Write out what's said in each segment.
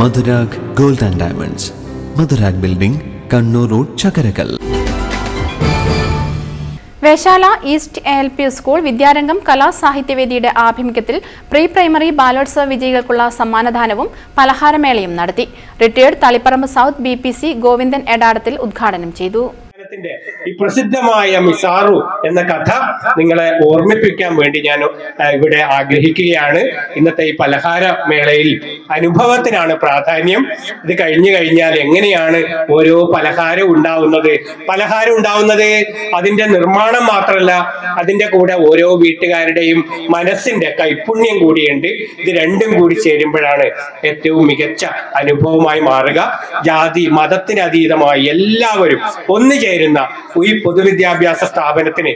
Madhurag gold and diamonds. Madhurag building Kannur road Chakkarakkal. Veshala east L P school വിദ്യാരംഗം കലാസാഹിത്യവേദിയുടെ ആഭിമുഖ്യത്തിൽ pre primary ബാലോത്സവ വിജയികൾക്കുള്ള സമ്മാനദാനവും പലഹാരമേളയും നടത്തി. Retired Taliparamba south B P C Govindan Edatathil ഉദ്ഘാടനം ചെയ്തു. ഈ പ്രസിദ്ധമായ മിസാറു എന്ന കഥ നിങ്ങളെ ഓർമ്മിപ്പിക്കാൻ വേണ്ടി ഞാൻ ഇവിടെ ആഗ്രഹിക്കുകയാണ്. ഇന്നത്തെ ഈ പലഹാര മേളയിൽ അനുഭവത്തിനാണ് പ്രാധാന്യം. ഇത് കഴിഞ്ഞു കഴിഞ്ഞാൽ എങ്ങനെയാണ് ഓരോ പലഹാരം ഉണ്ടാവുന്നത്? പലഹാരം ഉണ്ടാവുന്നത് അതിന്റെ നിർമ്മാണം മാത്രമല്ല അതിന്റെ കൂടെ ഓരോ വീട്ടുകാരുടെയും മനസ്സിന്റെ കൈപ്പുണ്യം കൂടിയുണ്ട്. ഇത് രണ്ടും കൂടി ചേരുമ്പോഴാണ് ഏറ്റവും മികച്ച അനുഭവമായി മാറുക. ജാതി മതത്തിനതീതമായി എല്ലാവരും ഒന്നു ചേരുന്ന ഈ പൊതുവിദ്യാഭ്യാസ സ്ഥാപനത്തിന്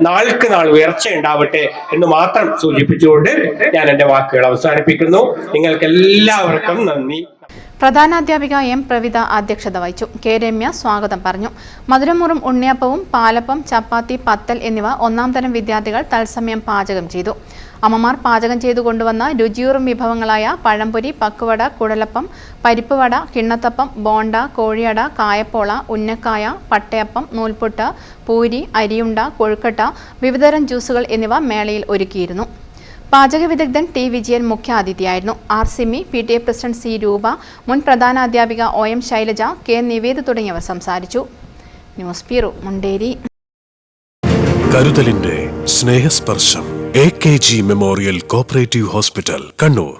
നാൾക്ക് നാൾ ഉയർച്ച ഉണ്ടാവട്ടെ എന്ന് മാത്രം സൂചിപ്പിച്ചുകൊണ്ട് ഞാൻ എന്റെ വാക്കുകൾ അവസാനിപ്പിക്കുന്നു. നിങ്ങൾക്ക് എല്ലാവർക്കും നന്ദി. പ്രധാനാധ്യാപിക എം പ്രവിത അധ്യക്ഷത വഹിച്ചു. കെ രമ്യ സ്വാഗതം പറഞ്ഞു. മധുരമുറും ഉണ്ണിയപ്പവും പാലപ്പം ചപ്പാത്തി പത്തൽ എന്നിവ ഒന്നാം തരം വിദ്യാർത്ഥികൾ തത്സമയം പാചകം ചെയ്തു. അമ്മമാർ പാചകം ചെയ്തു കൊണ്ടുവന്ന രുചിയൂറും വിഭവങ്ങളായ പഴംപൊരി പക്കുവട കുടലപ്പം പരിപ്പുവട കിണ്ണത്തപ്പം ബോണ്ട കോഴിയട കായപ്പോള ഉന്നക്കായ പട്ടയപ്പം നൂൽപുട്ട് പൂരി അരിയുണ്ട കൊഴുക്കട്ട വിവിധതരം ജ്യൂസുകൾ എന്നിവ മേളയിൽ ഒരുക്കിയിരുന്നു. പാചക വിദഗ്ധൻ T Vijayan മുഖ്യാതിഥിയായിരുന്നു. R Simi P T A president C Roopa മുൻ പ്രധാനാധ്യാപിക O M Shailaja K Nived തുടങ്ങിയവർ സംസാരിച്ചു. News bureau Munderi. കരുതലിന്റെ Snehasparsham A K G memorial cooperative hospital Kannur.